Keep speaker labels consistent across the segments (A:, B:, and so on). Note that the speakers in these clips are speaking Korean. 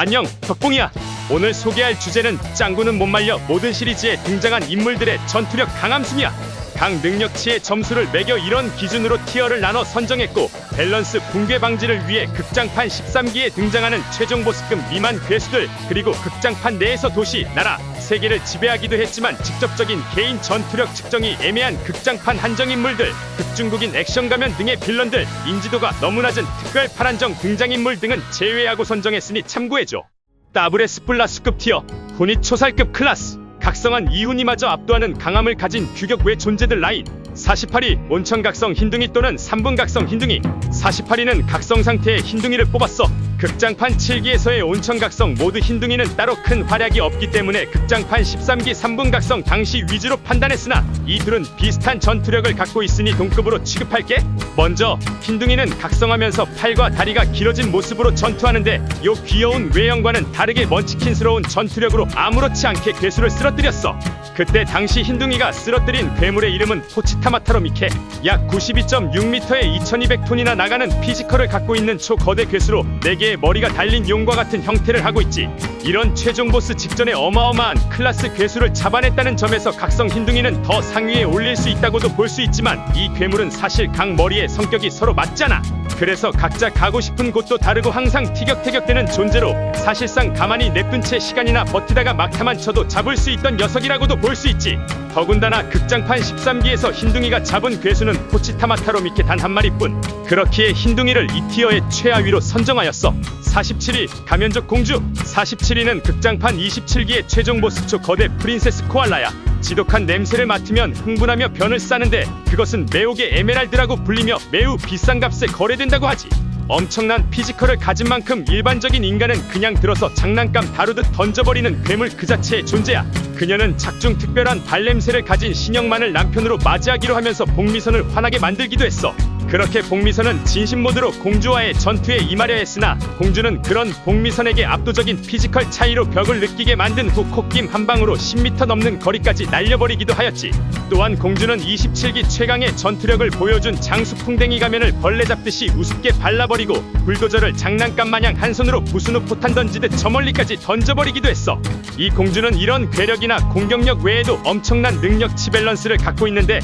A: 안녕, 덕봉이야. 오늘 소개할 주제는 짱구는 못 말려 모든 시리즈에 등장한 인물들의 전투력 강함순이야. 각 능력치의 점수를 매겨 이런 기준으로 티어를 나눠 선정했고 밸런스 붕괴 방지를 위해 극장판 13기에 등장하는 최종 보스급 미만 괴수들 그리고 극장판 내에서 도시, 나라, 세계를 지배하기도 했지만 직접적인 개인 전투력 측정이 애매한 극장판 한정 인물들, 극중국인 액션 가면 등의 빌런들, 인지도가 너무 낮은 특별 파란정 등장인물 등은 제외하고 선정했으니 참고해줘. 더블에스 플러스급 티어, 혼이 초살급 클라스, 각성한 이훈이마저 압도하는 강함을 가진 규격 외 존재들 라인 48위 온천각성 흰둥이 또는 3분 각성 흰둥이 48위는 각성 상태의 흰둥이를 뽑았어. 극장판 7기에서의 온천각성 모두 흰둥이는 따로 큰 활약이 없기 때문에 극장판 13기 3분 각성 당시 위주로 판단했으나 이 둘은 비슷한 전투력을 갖고 있으니 동급으로 취급할게. 먼저 흰둥이는 각성하면서 팔과 다리가 길어진 모습으로 전투하는데 요 귀여운 외형과는 다르게 먼치킨스러운 전투력으로 아무렇지 않게 괴수를 쓰러뜨렸어. 그때 당시 흰둥이가 쓰러뜨린 괴물의 이름은 포치타 마타로 미케 약 92.6m에 2200톤이나 나가는 피지컬을 갖고 있는 초거대 괴수로 4개의 머리가 달린 용과 같은 형태를 하고 있지. 이런 최종 보스 직전에 어마어마한 클라스 괴수를 잡아냈다는 점에서 각성 흰둥이는 더 상위에 올릴 수 있다고도 볼 수 있지만 이 괴물은 사실 각 머리의 성격이 서로 맞잖아 그래서 각자 가고 싶은 곳도 다르고 항상 티격태격되는 존재로 사실상 가만히 냅둔 채 시간이나 버티다가 막타만 쳐도 잡을 수 있던 녀석이라고도 볼 수 있지. 더군다나 극장판 13기에서 흰둥이가 잡은 괴수는 포치타마타로 미케 단한 마리뿐. 그렇기에 흰둥이를 이 티어의 최하위로 선정하였어. 47위 가면적 공주 47위는 극장판 27기의 최종 보스초 거대 프린세스 코알라야 지독한 냄새를 맡으면 흥분하며 변을 싸는데 그것은 매혹의 에메랄드라고 불리며 매우 비싼 값에 거래된 다고 하지. 엄청난 피지컬을 가진 만큼 일반적인 인간은 그냥 들어서 장난감 다루듯 던져버리는 괴물 그 자체의 존재야 그녀는 작중 특별한 발냄새를 가진 신영만을 남편으로 맞이하기로 하면서 복미선을 환하게 만들기도 했어 그렇게 복미선은 진심 모드로 공주와의 전투에 임하려 했으나 공주는 그런 복미선에게 압도적인 피지컬 차이로 벽을 느끼게 만든 후 콧김 한 방으로 10m 넘는 거리까지 날려버리기도 하였지. 또한 공주는 27기 최강의 전투력을 보여준 장수풍뎅이 가면을 벌레 잡듯이 우습게 발라버리고 불도저를 장난감 마냥 한 손으로 부순 후 포탄 던지듯 저 멀리까지 던져버리기도 했어. 이 공주는 이런 괴력이 나 공격력 외에도 엄청난 능력치 밸런스를 갖고 있는데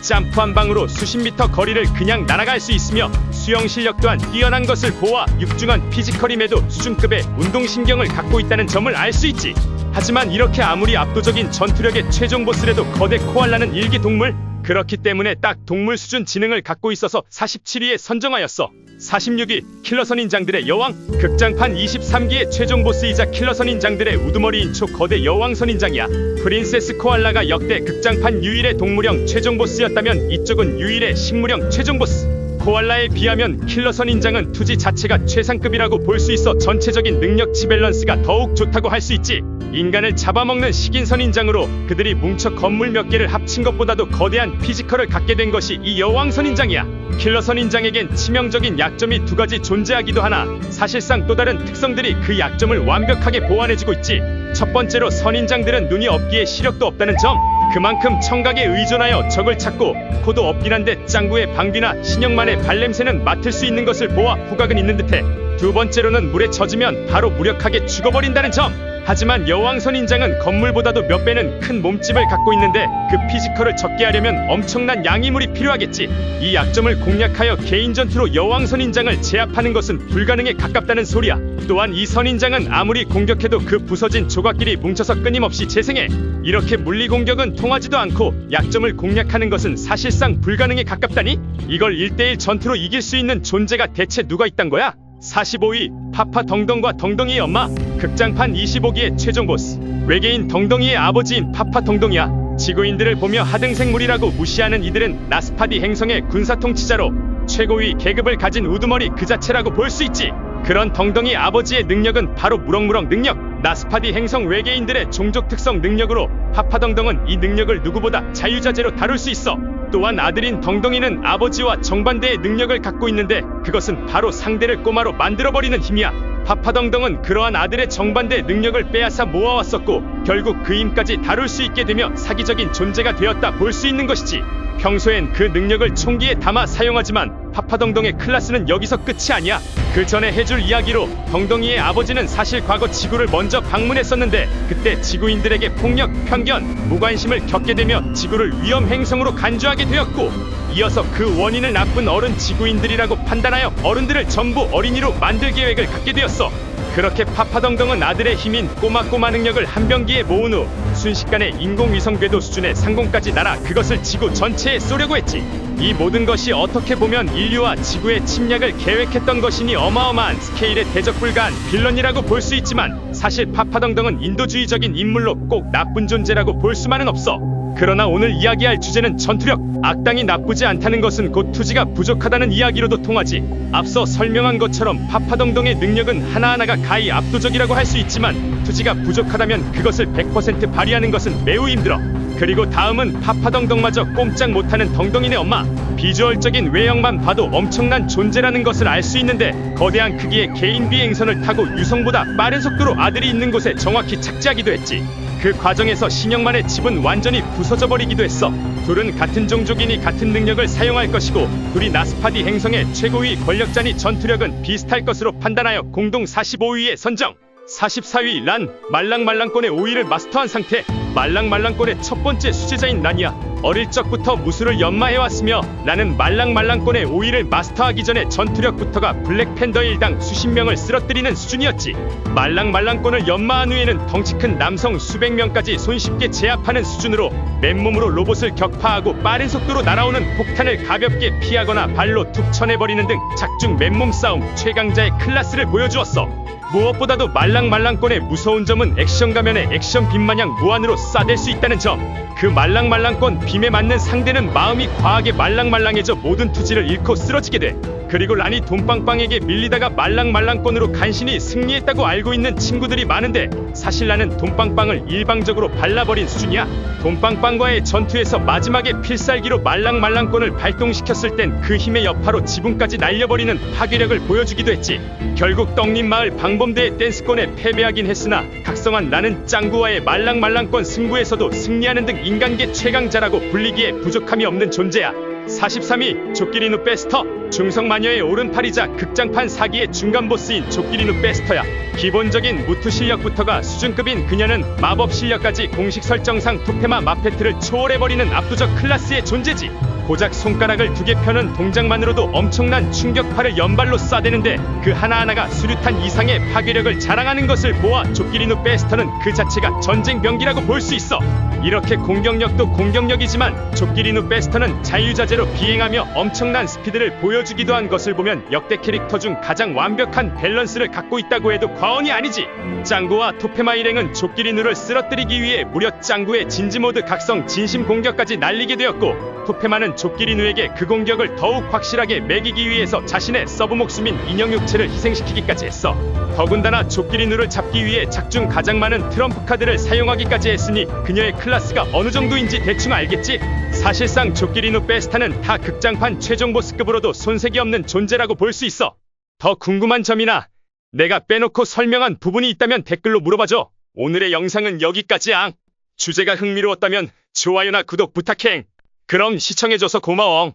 A: 점프 한 방으로 수십 미터 거리를 그냥 날아갈 수 있으며 수영 실력 또한 뛰어난 것을 보아 육중한 피지컬임에도 수준급의 운동신경을 갖고 있다는 점을 알 수 있지. 하지만 이렇게 아무리 압도적인 전투력의 최종 보스래도 거대 코알라는 일기 동물 그렇기 때문에 딱 동물 수준 지능을 갖고 있어서 47위에 선정하였어. 46위 킬러 선인장들의 여왕 극장판 23기의 최종 보스이자 킬러 선인장들의 우두머리인 초 거대 여왕 선인장이야. 프린세스 코알라가 역대 극장판 유일의 동물형 최종 보스였다면 이쪽은 유일의 식물형 최종 보스. 코알라에 비하면 킬러 선인장은 투지 자체가 최상급이라고 볼 수 있어 전체적인 능력치 밸런스가 더욱 좋다고 할 수 있지. 인간을 잡아먹는 식인 선인장으로 그들이 뭉쳐 건물 몇 개를 합친 것보다도 거대한 피지컬을 갖게 된 것이 이 여왕 선인장이야. 킬러 선 인장에겐 치명적인 약점이 두 가지 존재하기도 하나 사실상 또 다른 특성들이 그 약점을 완벽하게 보완해주고 있지. 첫 번째로 선인장들은 눈이 없기에 시력도 없다는 점. 그만큼 청각에 의존하여 적을 찾고 코도 없긴 한데 짱구의 방귀나 신형만의 발냄새는 맡을 수 있는 것을 보아 후각은 있는 듯해. 두 번째로는 물에 젖으면 바로 무력하게 죽어버린다는 점. 하지만 여왕 선 인장은 건물보다도 몇 배는 큰 몸집을 갖고 있는데 그 피지컬을 적게 하려면 엄청난 양이물이 필요하겠지. 이 약점을 공략하여 개인 전투로 여왕 선 인장을 제압하는 것은 불가능에 가깝다는 소리야. 또한 이 선인장은 아무리 공격해도 그 부서진 조각끼리 뭉쳐서 끊임없이 재생해. 이렇게 물리 공격은 통하지도 않고 약점을 공략하는 것은 사실상 불가능에 가깝다니? 이걸 1대1 전투로 이길 수 있는 존재가 대체 누가 있단 거야? 45위 파파 덩덩과 덩덩이의 엄마 극장판 25기의 최종 보스. 외계인 덩덩이의 아버지인 파파 덩덩이야 지구인들을 보며 하등생물이라고 무시하는 이들은 나스파디 행성의 군사 통치자로 최고위 계급을 가진 우두머리 그 자체라고 볼 수 있지. 그런 덩덩이 아버지의 능력은 바로 무럭무럭 능력. 나스파디 행성 외계인들의 종족 특성 능력으로 파파덩덩은 이 능력을 누구보다 자유자재로 다룰 수 있어 또한 아들인 덩덩이는 아버지와 정반대의 능력을 갖고 있는데 그것은 바로 상대를 꼬마로 만들어버리는 힘이야. 파파덩덩은 그러한 아들의 정반대 능력을 빼앗아 모아왔었고 결국 그 힘까지 다룰 수 있게 되며 사기적인 존재가 되었다 볼 수 있는 것이지. 평소엔 그 능력을 총기에 담아 사용하지만 파파덩덩의 클라스는 여기서 끝이 아니야. 그 전에 해줄 이야기로 덩덩이의 아버지는 사실 과거 지구를 먼저 방문했었는데 그때 지구인들에게 폭력, 편견, 무관심을 겪게 되며 지구를 위험 행성으로 간주하게 되었고 이어서 그 원인을 나쁜 어른 지구인들이라고 판단하여 어른들을 전부 어린이로 만들 계획을 갖게 되었어. 그렇게 파파덩덩은 아들의 힘인 꼬마꼬마 능력을 한 병기에 모은 후 순식간에 인공위성 궤도 수준의 상공까지 날아 그것을 지구 전체에 쏘려고 했지. 이 모든 것이 어떻게 보면 인류와 지구의 침략을 계획했던 것이니 어마어마한 스케일의 대적 불가한 빌런이라고 볼 수 있지만 사실 파파덩덩은 인도주의적인 인물로 꼭 나쁜 존재라고 볼 수만은 없어. 그러나 오늘 이야기할 주제는 전투력. 악당이 나쁘지 않다는 것은 곧 투지가 부족하다는 이야기로도 통하지. 앞서 설명한 것처럼 파파덩덩의 능력은 하나하나가 가히 압도적이라고 할 수 있지만 투지가 부족하다면 그것을 100% 발휘하는 것은 매우 힘들어. 그리고 다음은 파파덩덩마저 꼼짝 못하는 덩덩이네 엄마. 비주얼적인 외형만 봐도 엄청난 존재라는 것을 알 수 있는데 거대한 크기의 개인 비행선을 타고 유성보다 빠른 속도로 아들이 있는 곳에 정확히 착지하기도 했지. 그 과정에서 신영만의 집은 완전히 부서져 버리기도 했어. 둘은 같은 종족이니 같은 능력을 사용할 것이고 둘이 나스파디 행성의 최고위 권력자니 전투력은 비슷할 것으로 판단하여 공동 45위에 선정. 44위 란 말랑말랑권의 5위를 마스터한 상태. 말랑말랑권의 첫 번째 수제자인 란이야. 어릴 적부터 무술을 연마해왔으며 나는 말랑말랑권의 5위를 마스터하기 전에 전투력부터가 블랙팬더의 일당 수십 명을 쓰러뜨리는 수준이었지. 말랑말랑권을 연마한 후에는 덩치 큰 남성 수백 명까지 손쉽게 제압하는 수준으로 맨몸으로 로봇을 격파하고 빠른 속도로 날아오는 폭탄을 가볍게 피하거나 발로 툭 쳐내버리는 등 작중 맨몸 싸움 최강자의 클라스를 보여주었어 무엇보다도 말랑말랑권의 무서운 점은 액션 가면에 액션 빔 마냥 무한으로 쏴댈 수 있다는 점. 그 말랑말랑권 빔에 맞는 상대는 마음이 과하게 말랑말랑해져 모든 투지를 잃고 쓰러지게 돼. 그리고 란이 돈빵빵에게 밀리다가 말랑말랑권으로 간신히 승리했다고 알고 있는 친구들이 많은데 사실 나는 돈빵빵을 일방적으로 발라버린 수준이야. 돈빵빵과의 전투에서 마지막에 필살기로 말랑말랑권을 발동시켰을 땐 그 힘의 여파로 지붕까지 날려버리는 파괴력을 보여주기도 했지. 결국 떡잎 마을 방 범대의 댄스권에 패배하긴 했으나 각성한 나는 짱구와의 말랑말랑권 승부에서도 승리하는 등 인간계 최강자라고 불리기에 부족함이 없는 존재야. 43위 조끼리누 베스터 중성마녀의 오른팔이자 극장판 사기의 중간 보스인 조끼리누 베스터야 기본적인 무투 실력부터가 수준급인 그녀는 마법 실력까지 공식 설정상 토페마 마페트를 초월해버리는 압도적 클라스의 존재지 고작 손가락을 두 개 펴는 동작만으로도 엄청난 충격파를 연발로 쏴대는데 그 하나하나가 수류탄 이상의 파괴력을 자랑하는 것을 보아 조끼리누 베스터는 그 자체가 전쟁 병기라고 볼 수 있어. 이렇게 공격력도 공격력이지만 조끼리누 베스터는 자유자재로 비행하며 엄청난 스피드를 보여주기도 한 것을 보면 역대 캐릭터 중 가장 완벽한 밸런스를 갖고 있다고 해도 과언이 아니지. 짱구와 토페마 일행은 조끼리누를 쓰러뜨리기 위해 무려 짱구의 진지모드 각성 진심 공격까지 날리게 되었고 토페마는 조끼리누에게 그 공격을 더욱 확실하게 매기기 위해서 자신의 서브 목숨인 인형 육체를 희생시키기까지 했어 더군다나 조끼리누를 잡기 위해 작중 가장 많은 트럼프 카드를 사용하기까지 했으니 그녀의 클라스가 어느 정도인지 대충 알겠지? 사실상 조끼리누 베스타는 타 극장판 최종 보스급으로도 손색이 없는 존재라고 볼 수 있어. 더 궁금한 점이나 내가 빼놓고 설명한 부분이 있다면 댓글로 물어봐줘. 오늘의 영상은 여기까지야. 주제가 흥미로웠다면 좋아요나 구독 부탁해. 그럼 시청해줘서 고마워.